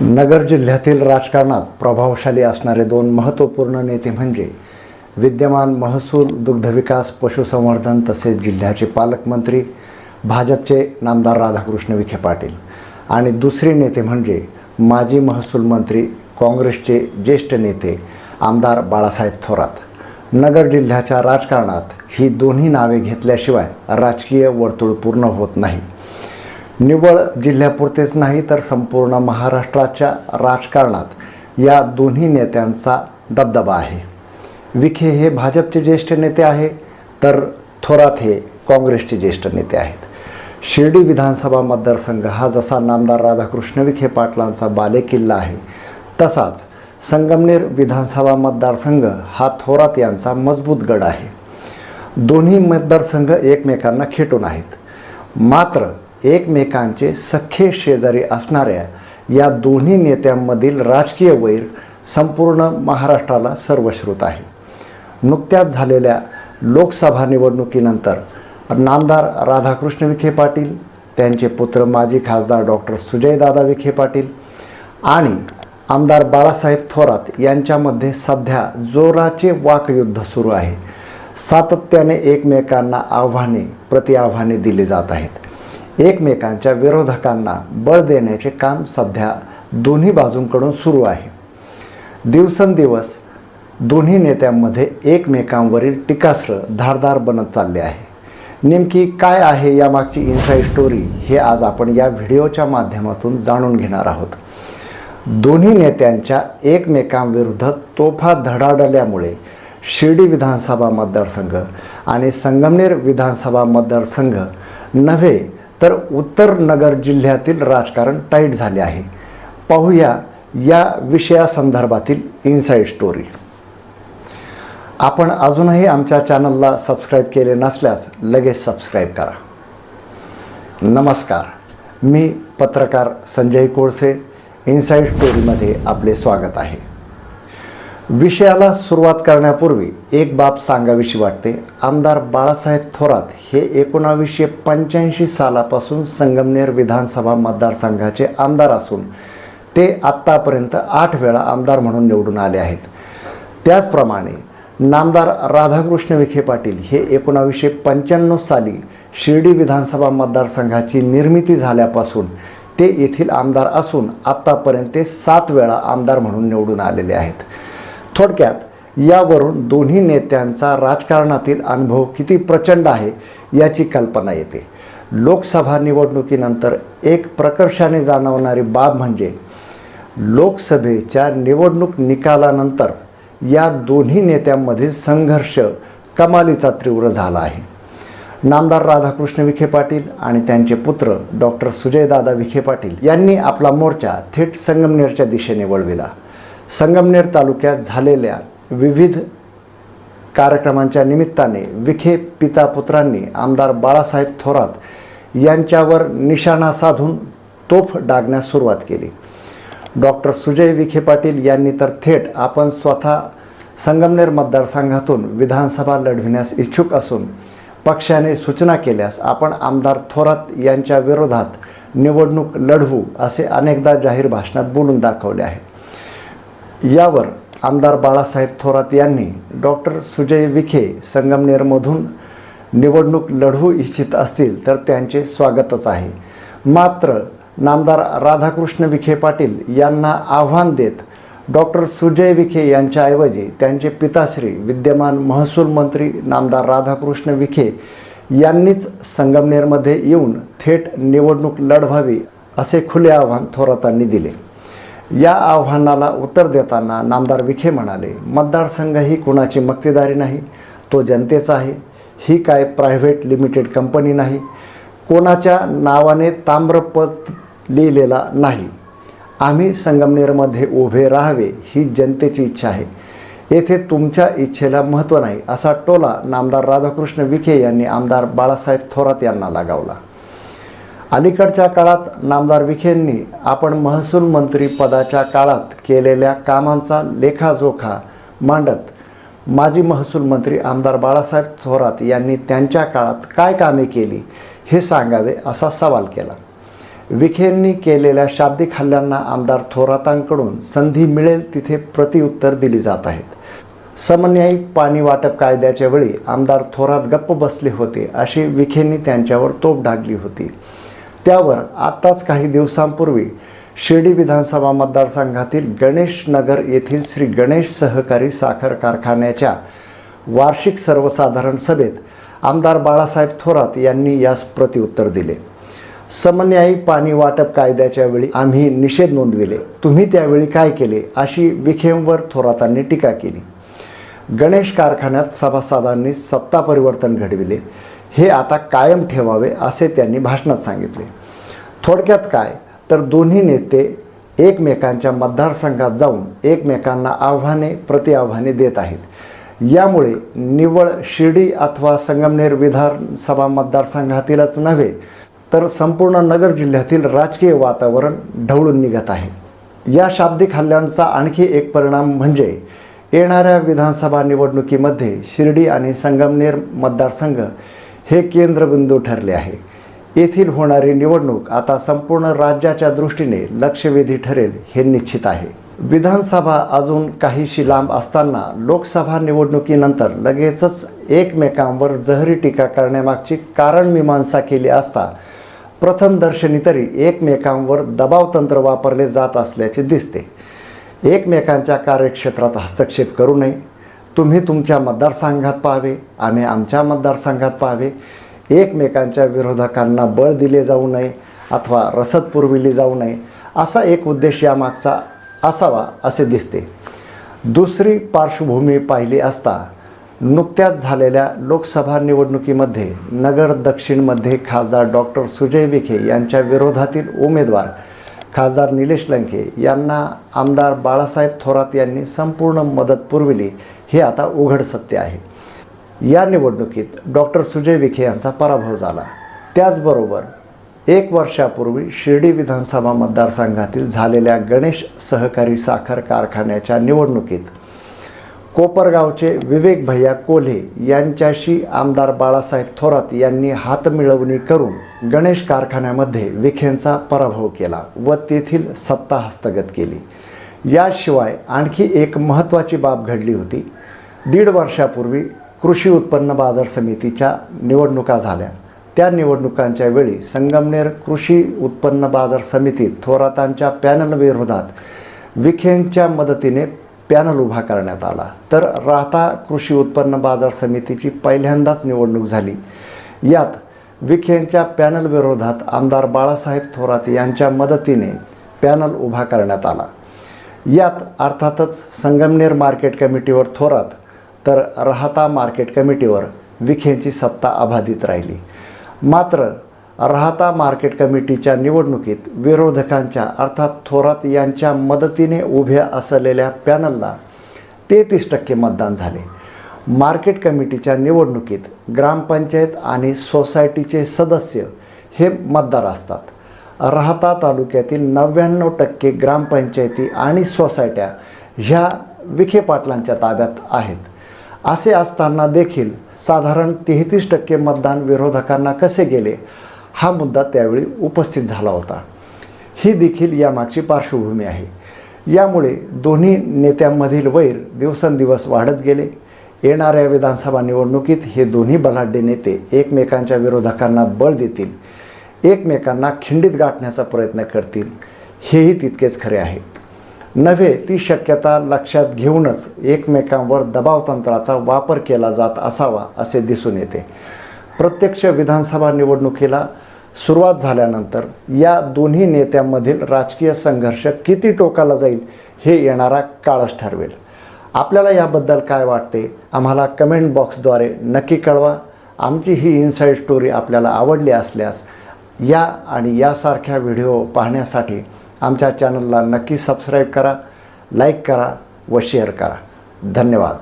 नगर जिल्ह्यातील राजकारणात प्रभावशाली असणारे दोन महत्त्वपूर्ण नेते म्हणजे विद्यमान महसूल दुग्धविकास पशुसंवर्धन तसेच जिल्ह्याचे पालकमंत्री भाजपचे नामदार राधाकृष्ण विखे पाटील. आणि दुसरे नेते म्हणजे माजी महसूल मंत्री काँग्रेसचे ज्येष्ठ नेते आमदार बाळासाहेब थोरात. नगर जिल्ह्याच्या राजकारणात ही दोन्ही नावे घेतल्याशिवाय राजकीय वर्तुळ पूर्ण होत नाही. निव्वळ जिल्ह्यापुरतेच नाही तर संपूर्ण महाराष्ट्राच्या राजकारणात या दोन्ही नेत्यांचा दबदबा आहे. विखे हे भाजपचे ज्येष्ठ नेते आहे तर थोरात हे काँग्रेसचे ज्येष्ठ नेते आहेत. शिर्डी विधानसभा मतदारसंघ हा जसा नामदार राधाकृष्ण विखे पाटलांचा बालेकिल्ला आहे तसाच संगमनेर विधानसभा मतदारसंघ हा थोरात यांचा मजबूत गड आहे. दोन्ही मतदारसंघ एकमेकांना खेटून आहेत. मात्र एकमेकांचे सख्खे शेजारी असणाऱ्या या दोन्ही नेत्यांमधील राजकीय वैर संपूर्ण महाराष्ट्राला सर्वश्रुत आहे. नुकत्याच झालेल्या लोकसभा निवडणुकीनंतर नामदार राधाकृष्ण विखे पाटील त्यांचे पुत्र माजी खासदार डॉक्टर सुजयदादा विखे पाटील आणि आमदार बाळासाहेब थोरात यांच्यामध्ये सध्या जोराचे वाकयुद्ध सुरू आहे. सातत्याने एकमेकांना आव्हाने प्रतिआव्हाने दिली जात आहेत. एकमेकांच्या विरोधकांना बळ देण्याचे काम सध्या दोन्ही बाजूंकडून सुरू आहे. दिवसेंदिवस दोन्ही नेत्यांमध्ये एकमेकांवरील टीकास्त्र धारदार बनत चालले आहे. नेमकी काय आहे यामागची इन्साईड स्टोरी हे आज आपण या व्हिडिओच्या माध्यमातून जाणून घेणार आहोत. दोन्ही नेत्यांच्या एकमेकांविरुद्ध तोफा धडाडल्यामुळे शिर्डी विधानसभा मतदारसंघ आणि संगमनेर विधानसभा मतदारसंघ नव्हे तर उत्तर नगर जिल्ह्यातील राजकारण टाईट झाले आहे. पाहूया या विषयासंदर्भातील इन्साईड स्टोरी आपण अजूनही आमच्या चॅनलला सबस्क्राईब केले नसल्यास लगेच सबस्क्राईब करा. नमस्कार. मी पत्रकार संजय कोळसे. इन्साईड स्टोरीमध्ये आपले स्वागत आहे. विषयाला सुरुवात करण्यापूर्वी एक बाब सांगावीशी वाटते. आमदार बाळासाहेब थोरात हे एकोणावीसशे पंच्याऐंशी सालापासून संगमनेर विधानसभा मतदारसंघाचे आमदार असून ते आत्तापर्यंत आठ वेळा आमदार म्हणून निवडून आले आहेत. त्याचप्रमाणे नामदार राधाकृष्ण विखे पाटील हे एकोणावीसशे पंच्याण्णव साली शिर्डी विधानसभा मतदारसंघाची निर्मिती झाल्यापासून ते येथील आमदार असून आत्तापर्यंत ते सात वेळा आमदार म्हणून निवडून आलेले आहेत. थोडक्यात यावरून दोन्ही नेत्यांचा राजकारणातील अनुभव किती प्रचंड आहे याची कल्पना येते. लोकसभा निवडणुकीनंतर एक प्रकर्षाने जाणवणारी बाब म्हणजे लोकसभेच्या निवडणूक निकालानंतर या दोन्ही नेत्यांमधील संघर्ष कमालीचा तीव्र झाला आहे. नामदार राधाकृष्ण विखे पाटील आणि त्यांचे पुत्र डॉक्टर सुजयदादा विखे पाटील यांनी आपला मोर्चा थेट संगमनेरच्या दिशेने वळविला. संगमनेर तालुक्यात झालेल्या विविध कार्यक्रमांच्या निमित्ताने विखे पिता पुत्रांनी आमदार बाळासाहेब थोरात यांच्यावर निशाणा साधून तोफ डागण्यास सुरुवात केली. डॉक्टर सुजय विखे पाटील यांनी तर थेट आपण स्वतः संगमनेर मतदारसंघातून विधानसभा लढविण्यास इच्छुक असून पक्षाने सूचना केल्यास आपण आमदार थोरात यांच्या विरोधात निवडणूक लढवू असे अनेकदा जाहीर भाषणात बोलून दाखवले आहे. यावर आमदार बाळासाहेब थोरात यांनी डॉक्टर सुजय विखे संगमनेरमधून निवडणूक लढवू इच्छित असतील तर त्यांचे स्वागतच आहे. मात्र नामदार राधाकृष्ण विखे पाटील यांना आव्हान देत डॉक्टर सुजय विखे यांच्याऐवजी त्यांचे पिताश्री विद्यमान महसूल मंत्री नामदार राधाकृष्ण विखे यांनीच संगमनेरमध्ये येऊन थेट निवडणूक लढवावी असे खुले आव्हान थोरातांनी दिले. या आव्हानाला उत्तर देताना नामदार विखे म्हणाले मतदारसंघ ही कुणाची मक्तेदारी नाही तो जनतेचा आहे. ही काय प्रायव्हेट लिमिटेड कंपनी नाही. कोणाच्या नावाने ताम्रपत लिहिलेला नाही. आम्ही संगमनेरमध्ये उभे राहावे ही जनतेची इच्छा आहे. येथे तुमच्या इच्छेला महत्त्व नाही असा टोला नामदार राधाकृष्ण विखे यांनी आमदार बाळासाहेब थोरात यांना लगावला. अलीकडच्या काळात नामदार विखेंनी आपण महसूल मंत्री पदाच्या काळात केलेल्या कामांचा लेखाजोखा मांडत माजी महसूल मंत्री आमदार बाळासाहेब थोरात यांनी त्यांच्या काळात काय कामे केली हे सांगावे असा सवाल केला. विखेंनी केलेल्या शाब्दिक हल्ल्यांना आमदार थोरातांकडून संधी मिळेल तिथे प्रतिउत्तर दिली जात आहेत. समन्यायी पाणी वाटप कायद्याच्या वेळी आमदार थोरात गप्प बसले होते अशी विखेंनी त्यांच्यावर तोप डागली होती. त्यावर आत्ताच काही दिवसांपूर्वी शिर्डी विधानसभा मतदारसंघातील गणेश नगर येथील श्री गणेश सहकारी साखर कारखान्याच्या वार्षिक सर्वसाधारण सभेत आमदार बाळासाहेब थोरात यांनी यास प्रतिउत्तर दिले. समन्यायी पाणी वाटप कायद्याच्या वेळी आम्ही निषेध नोंदविले. तुम्ही त्यावेळी काय केले? अशी विखेंवर थोरातांनी टीका केली. गणेश कारखान्यात सभासदांनी सत्ता परिवर्तन घडविले. हे आता कायम ठेवावे असे त्यांनी भाषणात सांगितले. थोडक्यात काय? तर दोन्ही नेते एकमेकांच्या मतदारसंघात जाऊन एकमेकांना आव्हाने प्रतिआव्हाने देत आहेत. यामुळे निव्वळ शिर्डी अथवा संगमनेर विधानसभा मतदारसंघातीलच नव्हे तर संपूर्ण नगर जिल्ह्यातील राजकीय वातावरण ढवळून निघत आहे. या शाब्दिक हल्ल्यांचा आणखी एक परिणाम म्हणजे येणाऱ्या विधानसभा निवडणुकीमध्ये शिर्डी आणि संगमनेर मतदारसंघ हे केंद्रबिंदू ठरले आहे. येथील होणारी निवडणूक आता संपूर्ण राज्याच्या दृष्टीने लक्षवेधी ठरेल हे निश्चित आहे. विधानसभा अजून काहीशी लांब असताना लोकसभा निवडणुकीनंतर लगेचच एकमेकांवर जहरी टीका करण्यामागची कारण मीमांसा केली असता प्रथमदर्शनी तरी एकमेकांवर दबावतंत्र वापरले जात असल्याचे दिसते. एकमेकांच्या कार्यक्षेत्रात हस्तक्षेप करू नये. तुम्ही तुमच्या मतदारसंघात पाहावे आणि आमच्या मतदारसंघात पाहावे. एकमेकांच्या विरोधकांना बळ दिले जाऊ नये अथवा रसद पुरविली जाऊ नये असा एक उद्देश यामागचा असावा असे दिसते. दुसरी पार्श्वभूमी पाहिली असता नुकत्याच झालेल्या लोकसभा निवडणुकीमध्ये नगर दक्षिणमध्ये खासदार डॉक्टर सुजय विखे यांच्या विरोधातील उमेदवार खासदार निलेश लंके यांना आमदार बाळासाहेब थोरात यांनी संपूर्ण मदत पुरविली. हे आता उघड सत्य आहे. या निवडणुकीत डॉक्टर सुजय विखे यांचा पराभव झाला. त्याचबरोबर एक वर्षापूर्वी शिर्डी विधानसभा मतदारसंघातील झालेल्या गणेश सहकारी साखर कारखान्याच्या निवडणुकीत कोपरगावचे विवेक भैया कोल्हे यांच्याशी आमदार बाळासाहेब थोरात यांनी हातमिळवणी करून गणेश कारखान्यामध्ये विखेंचा पराभव केला व तेथील सत्ता हस्तगत केली. याशिवाय आणखी एक महत्त्वाची बाब घडली होती. दीड वर्षापूर्वी कृषी उत्पन्न बाजार समितीच्या निवडणुका झाल्या. त्या निवडणुकांच्या वेळी संगमनेर कृषी उत्पन्न बाजार समितीत थोरातांच्या पॅनल विरोधात विखेंच्या मदतीने पॅनल उभा करण्यात आला. तर राहता कृषी उत्पन्न बाजार समितीची पहिल्यांदाच निवडणूक झाली. यात विखेंच्या पॅनल विरोधात आमदार बाळासाहेब थोरात यांच्या मदतीने पॅनल उभा करण्यात आला. यात अर्थातच संगमनेर मार्केट कमिटीवर थोरात तर राहता मार्केट कमिटीवर विखेंची सत्ता अबाधित राहिली. मात्र राहता मार्केट कमिटीच्या निवडणुकीत विरोधकांच्या अर्थात थोरात यांच्या मदतीने उभ्या असलेल्या पॅनलला तेहतीस टक्के मतदान झाले. मार्केट कमिटीच्या निवडणुकीत ग्रामपंचायत आणि सोसायटीचे सदस्य हे मतदार असतात. राहता तालुक्यातील नव्याण्णव टक्के ग्रामपंचायती आणि सोसायट्या ह्या विखे पाटलांच्या ताब्यात आहेत. असे असताना देखील साधारण तेहतीस टक्के मतदान विरोधकांना कसे गेले हा मुद्दा त्यावेळी उपस्थित झाला होता. ही देखील यामागची पार्श्वभूमी आहे. यामुळे दोन्ही नेत्यांमधील वैर दिवसेंदिवस वाढत गेले. येणाऱ्या विधानसभा निवडणुकीत हे दोन्ही बलाढ्य नेते एकमेकांच्या विरोधकांना बळ देतील एकमेकांना खिंडीत गाठण्याचा प्रयत्न करतील. हेही तितकेच खरे आहे. नव्हे ती शक्यता लक्षात घेऊनच एकमेकांवर दबावतंत्राचा वापर केला जात असावा असे दिसून येते. प्रत्यक्ष विधानसभा निवडणुकीला सुरुवात झाल्यानंतर या दोन्ही नेत्यांमधील राजकीय संघर्ष किती टोकाला जाईल हे येणारा काळच ठरवेल. आपल्याला याबद्दल काय वाटते? आम्हाला कमेंट बॉक्सद्वारे नक्की कळवा. आमची ही इन्साईड स्टोरी आपल्याला आवडली असल्यास या आणि यासारख्या व्हिडिओ पाहण्यासाठी आमच्या चॅनलला नक्की सबस्क्राईब करा लाईक करा व शेअर करा. धन्यवाद.